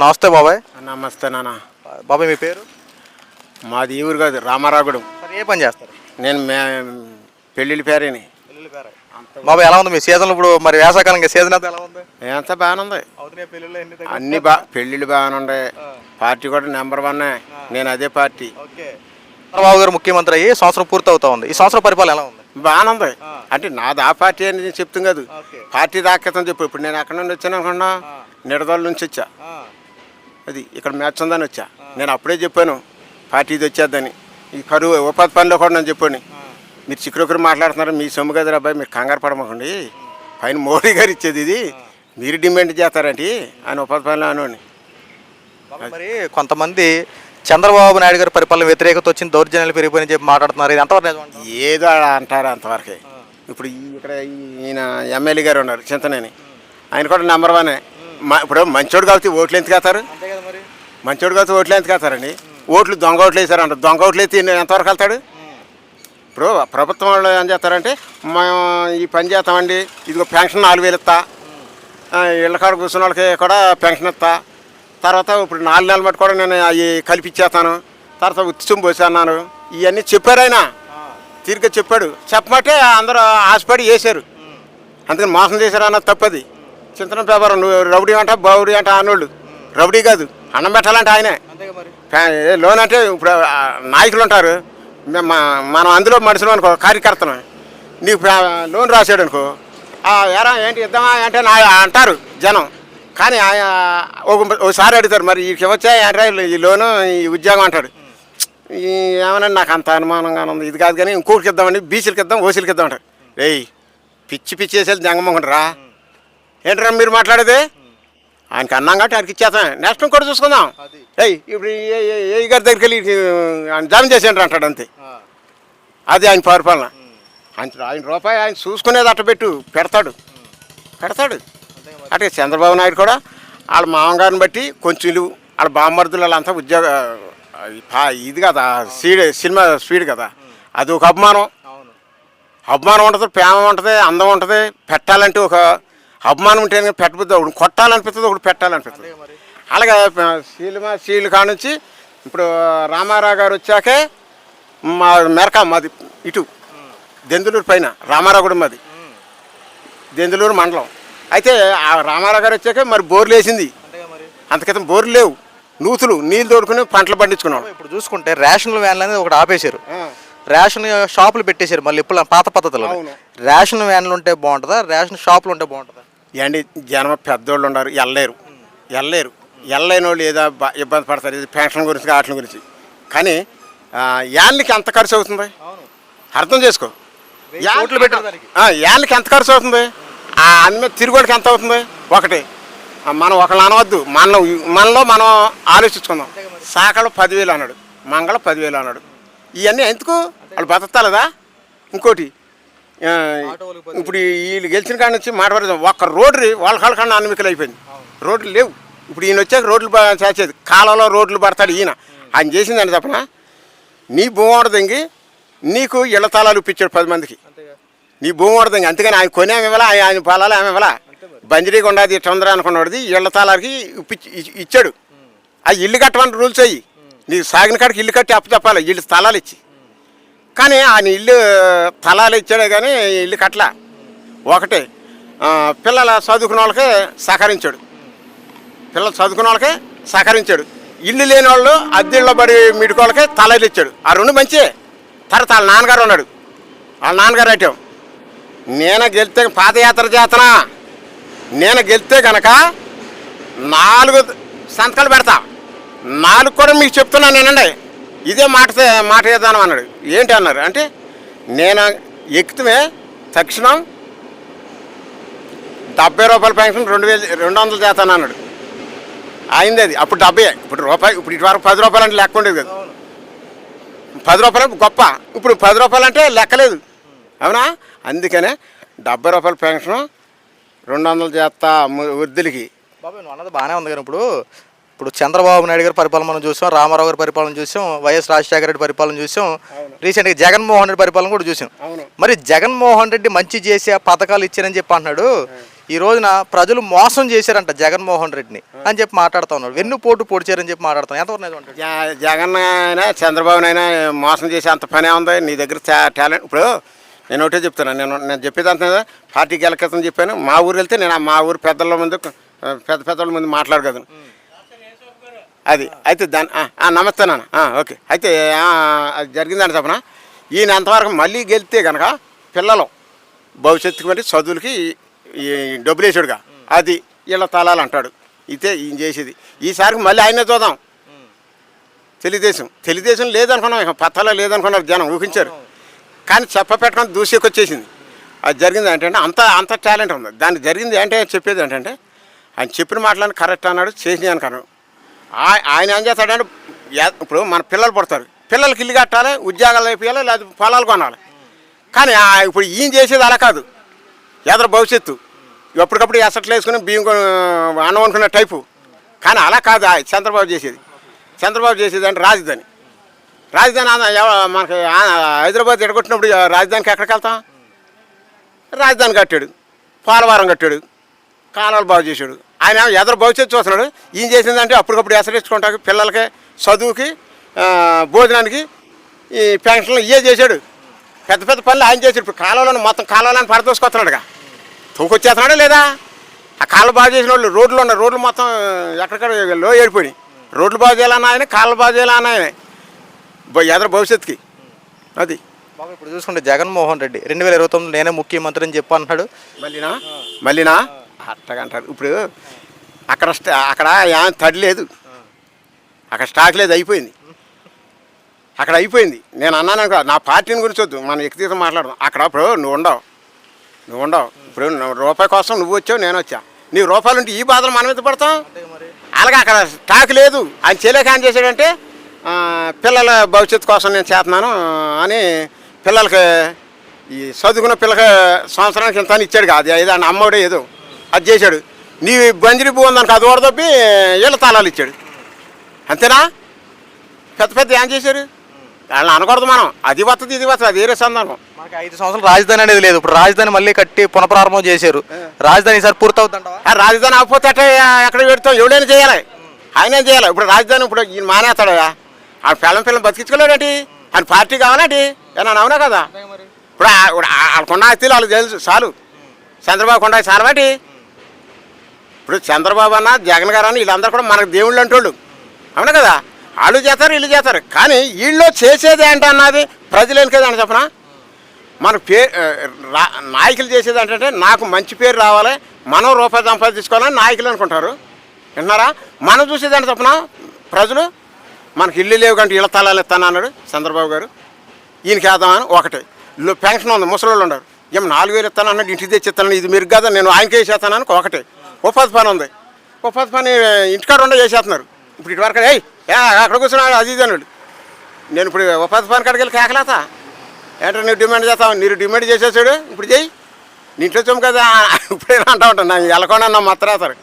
నమస్తే బాబాయ్. నమస్తే నాన్న. బాబాయ్ మీ పేరు? మాది ఈ ఊరు కాదు రామారాగూడెం మరి ఏ పని చేస్తారు? నేను మే పెళ్ళిళ్ళ పేరేని. బాబాయ్ ఎలా ఉంది మీ సీజన్ ఇప్పుడు? మరి వేసవకాలం సీజన్ అంతా ఎలా ఉంది? ఎంత బాగానే ఉంది అన్ని బా పెళ్ళిళ్ళు బాగానే ఉన్నాయి పార్టీ కూడా నెంబర్ వన్ నేను అదే పార్టీ. చంద్రబాబు గారు ముఖ్యమంత్రి అయ్యి సంవత్సరం పూర్తి అవుతా ఉంది. ఈ సంవత్సరం పరిపాలన ఎలా ఉంది? బాగానే ఉంది అంటే నాది ఆ పార్టీ అని నేను చెప్తాం కాదు. పార్టీ దాకేతం చెప్పు. ఇప్పుడు నేను ఎక్కడ నుండి వచ్చాను అనుకున్నా? నిడదల నుంచి వచ్చా. అది ఇక్కడ మ్యాచ్ ఉందని వచ్చా. నేను అప్పుడే చెప్పాను పార్టీ ఇది వచ్చేద్దని. ఈ కరువు ఉపాధి పనిలో కూడా నేను చెప్పాను. మీరు చిక్కురొకరు మాట్లాడుతున్నారు మీ సొమ్ము కదా అబ్బాయి మీరు కంగారు పడమకండి. పైన మోడీ గారు ఇచ్చేది ఇది. మీరు డిమాండ్ చేస్తారండి ఆయన ఉపాధి పనిలో బాబాయ్, మరి కొంతమంది చంద్రబాబు నాయుడు గారి పరిపాలన వ్యతిరేకత వచ్చింది దౌర్జన్యాలు పెరిగిపోయిన చెప్పి మాట్లాడుతున్నారు. ఇది ఎంతవరకు? ఏదో అంటారు అంతవరకే. ఇప్పుడు ఈ- ఇక్కడ ఈయన ఎమ్మెల్యే గారు ఉన్నారు చింతనేని. ఆయన కూడా నెంబర్ వన్ ఇప్పుడు మంచోడు కాబట్టి ఓట్లు ఎందుకు వేస్తారు? మంచోడు కాదు ఓట్లు ఎంత వేస్తారండి? ఓట్లు దొంగ ఓట్లు వేసారంట. దొంగ ఓట్లు వేసి ఎంతవరకు వెళ్తాడు? ఇప్పుడు ప్రభుత్వం వాళ్ళు ఏం చేస్తారంటే మేము ఈ పని చేస్తామండి. ఇదిగో పెన్షన్ నాలుగు వేలు ఇస్తా. ఇళ్ళ కాడ కూర్చున్న వాళ్ళకి కూడా పెన్షన్ ఇస్తా. తర్వాత ఇప్పుడు నాలుగు నెలలు బట్టి కూడా నేను అవి కల్పించేస్తాను. తర్వాత ఉత్సం పోసి అన్నాను. ఇవన్నీ చెప్పారు ఆయన. తిరిగి చెప్పాడు. చెప్పమంటే అందరూ ఆశపడి వేశారు. అందుకని మోసం చేశారు అన్నది తప్పది. చింతన పేపర్ నువ్వు రౌడీ అంట బౌడీ అంట అన్నోళ్ళు. రౌడీ కాదు. అన్నం పెట్టాలంటే ఆయనే. లోన్ అంటే ఇప్పుడు నాయకులు ఉంటారు. మనం అందులో మనుషులు అనుకో కార్యకర్తను నీకు ఫ్యా- లోన్ రాశాడు అనుకో "ఆ, ఎరా ఏంటి ఇద్దామా అంటే నా అంటారు జనం. కానీ ఒకసారి అడుగుతారు మరి వీరికి వచ్చా ఏంట్రా ఈ లోను ఈ ఉద్యోగం? అంటాడు. ఈ ఏమన్నా నాకు అంత అనుమానంగా ఉంది. ఇది కాదు కానీ ఇంకోటికి ఇద్దామండి బీసీలకి ఇద్దాం ఓసీలకి ఇద్దాం అంటారు ఏయ్ పిచ్చి పిచ్చి వేసేది జంగమ్మకుంటారా ఏంట్రా మీరు మాట్లాడేది? ఆయనకి అన్నాం కాబట్టి ఆయనకి ఇచ్చేస్తాం నెక్స్ట్ కూడా చూసుకుందాం. అది. ఏయ్ ఇప్పుడు ఏ- గారి దగ్గరికి వెళ్ళి ఆయన జామీన్ చేసేయండి అంటాడు అంతే. అది ఆయన పరిపాలన ఆయన ఆయన రూపాయి ఆయన చూసుకునేది అట్ట పెట్టు పెడతాడు. పెడతాడు. అంటే చంద్రబాబు నాయుడు కూడా వాళ్ళ మామగారిని బట్టి కొంచెం వాళ్ళ బామ్మర్దులు వాళ్ళంతా ఉద్యోగ ఇది కదా స్పీడ్ సినిమా స్పీడ్ కదా. అది ఒక అభిమానం. అవును. అభిమానం ఉంటుంది ప్రేమ ఉంటుంది అందం ఉంటుంది. పెట్టాలంటే ఒక అభిమానం ఉంటే పెట్టబుద్ది ఒకటి కొట్టాలనిపిస్తుంది ఒకటి పెట్టాలనిపిస్తుంది. అలాగే సినిమా సీలు కానుంచి ఇప్పుడు రామారావు గారు వచ్చాకే మా మెరక మాది ఇటు. దెందులూరు పైన రామారావు కూడా మాది. దెందులూరు మండలం. అయితే ఆ రామారావు గారు వచ్చాక మరి బోర్లు వేసింది. అంతకితం బోర్లు లేవు. నూతులు నీళ్ళు తోడుకుని పంటలు పండించుకున్నాం ఇప్పుడు చూసుకుంటే రేషన్ వ్యాన్లు అనేది ఒకటి ఆపేశారు. రేషన్ షాపులు పెట్టేశారు మళ్ళీ ఇప్పుడు పాత పద్ధతిలో. రేషన్ వ్యాన్లు ఉంటే బాగుంటుందా? రేషన్ షాపులు ఉంటే బాగుంటుందా? ఏంటి జనం పెద్దోళ్ళు ఉన్నారు వెళ్ళలేరు వెళ్ళలేరు వెళ్ళలేని వాళ్ళు ఏదో ఇబ్బంది పడతారు ఇది పెన్షన్ గురించి వాటి గురించి. కానీ యాన్లకి ఎంత ఖర్చు అవుతుంది? అర్థం చేసుకో. యాన్లకి ఎంత ఖర్చు అవుతుంది? ఆ అన్ని తిరుగుడికి ఎంత అవుతుంది? ఒకటి. మనం ఒకళ్ళు అనవద్దు. మనలో మనలో మనం ఆలోచించుకుందాం. సాకలు పదివేలు అన్నాడు. మంగళ పదివేలు అన్నాడు. ఇవన్నీ ఎందుకు? వాళ్ళు బతకలేదా ఇంకోటి ఇప్పుడు వీళ్ళు గెలిచిన కాడ నుంచి మాట్లాడదాం ఒక్క రోడ్డు వాళ్ళ కాళ్ళ కన్నా అన్నికలు అయిపోయింది రోడ్లు లేవు. ఇప్పుడు ఈయన వచ్చాక రోడ్లు చేసేది. కాలంలో రోడ్లు పడతాడు ఈయన. ఆయన చేసిందని తప్పన. నీ భూమి ఉండదంగి నీకు ఇళ్ళ తాళాలు ఇప్పించాడు పది మందికి. నీ భూమి ఉండదంగి అందుకని ఆయన కొని ఆమె ఇవ్వాలా? ఆయన ఆయన పొలాలు ఆమె ఇవ్వాలా? బంజరీగా ఉండదు చంద్ర అనుకున్నది ఇళ్ళ తాళాలకి ఇచ్చాడు. ఆ ఇల్లు కట్టమని రూల్స్ అయ్యి. నీకు సాగిన కాడికి ఇల్లు కట్టి అప్పు చెప్పాలి. ఇల్లు స్థలాలు ఇచ్చి. కానీ ఆయన ఇల్లు తలాలు ఇచ్చాడే కానీ ఇల్లు కట్టలా. ఒకటే పిల్లల చదువుకున్న వాళ్ళకి సహకరించాడు. పిల్లలు చదువుకున్న వాళ్ళకి సహకరించాడు. ఇల్లు లేని వాళ్ళు అద్దెళ్ళ పడి మిడుకోళ్ళకే తలలు ఇచ్చాడు. ఆ రెండు మంచి. తర్వాత వాళ్ళ నాన్నగారు ఉన్నాడు. వాళ్ళ నాన్నగారు అట్టాం నేను గెలితే పాదయాత్ర చేతనా నేను గెలితే గనక నాలుగు సంతకాలు పెడతా. నాలుగు కూడా మీకు చెప్తున్నాను నేనండి. ఇదే మాట మాట ఏదానం అన్నాడు. ఏంటి అన్నారు? అంటే నేను ఎక్కితే తక్షణం డెబ్బై రూపాయల పెన్షన్ రెండు వేలు రెండు వందలు చేస్తాను అన్నాడు. అయింది అది. అప్పుడు డెబ్బై ఇప్పుడు రూపాయి ఇప్పుడు ఇటు వరకు పది రూపాయలు అంటే లెక్క ఉండేది కదా. పది రూపాయలు గొప్ప. ఇప్పుడు పది రూపాయలు అంటే లెక్కలేదు. అవునా? అందుకనే డెబ్బై రూపాయల పెన్షన్ రెండు వందలు చేస్తా వృద్ధులకి. బాబు నువ్వు అన్నది బాగానే ఉంది కానీ ఇప్పుడు. ఇప్పుడు చంద్రబాబు నాయుడు గారి పరిపాలన మనం చూసాం రామారావు గారి పరిపాలన చూసాం వైఎస్ రాజశేఖర రెడ్డి పరిపాలన చూసాం రీసెంట్గా జగన్మోహన్ రెడ్డి పరిపాలన కూడా చూసాం. మరి జగన్మోహన్ రెడ్డి మంచి చేసే పథకాలు ఇచ్చారని చెప్పి అంటున్నాడు. ఈ రోజున ప్రజలు మోసం చేశారంట జగన్మోహన్ రెడ్డిని అని చెప్పి మాట్లాడుతా ఉన్నాడు. వెన్నుపోటు పొడిచారని చెప్పి మాట్లాడుతాం ఎంతవరకు జగన్ అయినా చంద్రబాబునైనా మోసం చేసే అంత పనే ఉంది? నీ దగ్గర టాలెంట్ ఇప్పుడు నేను ఒకటే చెప్తాను నేను నేను చెప్పేది అంత పార్టీకి వెళ్ళకృతం చెప్పాను. మా ఊరు వెళ్తే నేను మా ఊరు పెద్దల ముందు పెద్ద పెద్దల ముందు మాట్లాడగలను. అది. అయితే దాని నమస్తే నాన్న. ఓకే. అయితే అది జరిగిందని చెప్పనా ఈయన అంతవరకు మళ్ళీ గెలిస్తే కనుక పిల్లలు భవిష్యత్తుకి మరి చదువులకి ఈ డబ్బులు వేసాడుగా అది వీళ్ళ తలాలు అంటాడు. ఇదే ఈయన చేసేది. ఈసారికి మళ్ళీ ఆయనే చూద్దాం. తెలుగుదేశం. తెలుగుదేశం లేదనుకున్నాం ఇక. పత్తాలో లేదనుకున్నారు జనం ఊహించారు. కానీ చెప్ప పెట్టడం దూసేకొచ్చేసింది. అది జరిగింది ఏంటంటే అంత అంత టాలెంట్ ఉంది. దానికి జరిగింది ఏంటంటే చెప్పేది ఏంటంటే ఆయన చెప్పిన మాటలను కరెక్ట్ అన్నాడు చేసినాను కన్నాడు ఆయన ఏం చేస్తాడంటే ఇప్పుడు మన పిల్లలు పుడతారు. పిల్లలకి ఇల్లు కట్టాలి ఉద్యోగాలు అయిపోయాలి లేదా పొలాలు కొనాలి. కానీ ఆ- ఇప్పుడు ఈయన చేసేది అలా కాదు. ఎదురు భవిష్యత్తు. ఎప్పటికప్పుడు ఎసట్లు వేసుకుని బియ్యం అన్నం అనుకున్న టైపు. కానీ అలా కాదు ఆ చంద్రబాబు చేసేది. చంద్రబాబు చేసేది అంటే రాజధాని. రాజధాని మనకి హైదరాబాద్ ఎడగొట్టినప్పుడు రాజధానికి ఎక్కడికి వెళ్తాం? రాజధాని కట్టాడు. పోలవరం కట్టాడు. కాలాలు బాగు చేశాడు. ఆయన ఎదరు భవిష్యత్తు చూస్తున్నాడు. ఈయన చేసిందంటే అప్పటికప్పుడు ఎసరించుకుంటాకు పిల్లలకి చదువుకి భోజనానికి ఈ పెన్షన్లు ఇవే చేశాడు. పెద్ద పెద్ద పనులు ఆయన చేశాడు. ఇప్పుడు కాలువలను మొత్తం కాలువలను పడదోసుకొస్తున్నాడుగా. తూకొచ్చేస్తున్నాడా లేదా? ఆ కాళ్ళు బాగు చేసిన వాళ్ళు రోడ్లు ఉన్నాయి రోడ్లు మొత్తం ఎక్కడిక్కడ లో ఏడిపోయినాయి. రోడ్లు బాగు చేయాలన్న ఆయన కాళ్ళు బాగు చేయాలన్న ఆయన. ఎదరు భవిష్యత్తుకి. అది. బాబు ఇప్పుడు చూసుకుంటే జగన్మోహన్ రెడ్డి రెండు వేల ఇరవై తొమ్మిది నేనే ముఖ్యమంత్రి అని చెప్పి అంటున్నాడు. మళ్ళీనా? మళ్ళీనా? అట్టగా అంటారు ఇప్పుడు అక్కడ అక్కడ ఏం తడి లేదు. అక్కడ స్టాక్ లేదు అయిపోయింది. అక్కడ అయిపోయింది. నేను అన్నాను అనుకో నా పార్టీని గురించి వద్దు మనం వ్యక్తిగతం మాట్లాడదాం. అక్కడ ఇప్పుడు నువ్వు ఉండవు. నువ్వు ఉండవు. ఇప్పుడు రూపాయి కోసం నువ్వు వచ్చావు నేను వచ్చా. నీ రూపాయలు ఉంటే ఈ బాధలు మనం ఎంత పడతాం? అలాగే అక్కడ స్టాక్ లేదు. ఆయన చేయలేక ఏం చేశాడంటే పిల్లల భవిష్యత్తు కోసం నేను చేస్తున్నాను అని పిల్లలకి ఈ చదువుకున్న పిల్లకి సంవత్సరానికి ఇంత అని ఇచ్చాడు కాదు ఏదో ఆయన అమ్మఒడే ఏదో. అది చేశాడు. నీ బంజరి భూ ఉందనుకో అది ఓడదొప్పి ఇళ్ళ తాళాలు ఇచ్చాడు. అంతేనా? పెద్ద పెద్ద ఏం చేశారు? వాళ్ళని అనకూడదు మనం. అది వస్తుంది ఇది వస్తుంది అది వేరే సందర్భం. మనకి ఐదు సంవత్సరాలు రాజధాని అనేది లేదు. ఇప్పుడు రాజధాని మళ్ళీ కట్టి పునఃప్రారంభం చేశారు. రాజధాని ఈసారి పూర్తవుతుంటావా ఆ రాజధాని అవ్వకపోతే అట్ట ఎక్కడ పెడతాం ఎవడైనా చేయాలి. ఆయన చేయాలి? ఇప్పుడు రాజధాని ఇప్పుడు ఈయన మానేస్తాడా? ఆ పిల్లం పిల్లం బతికించుకోలేడటి ఆయన పార్టీ కావాలండి ఏమన్నా అవునా కదా? ఇప్పుడు ఆ- ఇప్పుడు ఆ- వాళ్ళ తెలుసు చాలు. చంద్రబాబు కొండ వాటి ఇప్పుడు చంద్రబాబు అన్న జగన్ గారు అన్న వీళ్ళందరూ కూడా మనకు దేవుళ్ళు అంటోళ్ళు. అవునా కదా? వాళ్ళు చేస్తారు వీళ్ళు చేస్తారు. కానీ వీళ్ళు చేసేది ఏంటి అన్నది ప్రజలు ఎందుకేదని చెప్పనా? మన పే రా నాయకులు చేసేది ఏంటంటే నాకు మంచి పేరు రావాలి మనం రూపాయి సంపాదించుకోవాలని నాయకులు అనుకుంటారు. విన్నారా? మనం చూసేదాన్ని తప్పన ప్రజలు మనకి ఇల్లు లేవు కంటే ఇళ్ళ తలాలు ఇస్తాను అన్నాడు చంద్రబాబు గారు. ఈయనకి వేద్దామని ఒకటి. పెన్షన్ ఉంది ముసలి వాళ్ళు ఉన్నారు. ఏం నాలుగు వేలు ఇస్తాను అన్నాడు ఇంటికి తెచ్చి ఇస్తాను ఇది మీరు కదా నేను ఆయనకే అని ఒకటి. ఉపాధి పని ఉంది. ఉపాధి పని ఇంటికాడ ఉండే చేసేస్తున్నారు. ఇప్పుడు ఇటు వరకు ఏయ్ ఏ, అక్కడ కూర్చున్నాడు అది ఇది అన్నాడు. నేను ఇప్పుడు ఉపాధి పని కాడికి వెళ్ళి కేకలేతా ఏంటో నువ్వు డిమాండ్ చేస్తావు? మీరు డిమాండ్ చేసేసాడు. ఇప్పుడు చెయ్యి. నీ ఇంట్లో చొమ్ము కదా. ఇప్పుడే అంటా ఉంటాను. నాకు వెళ్ళకుండా నా మత్తరేస్తారు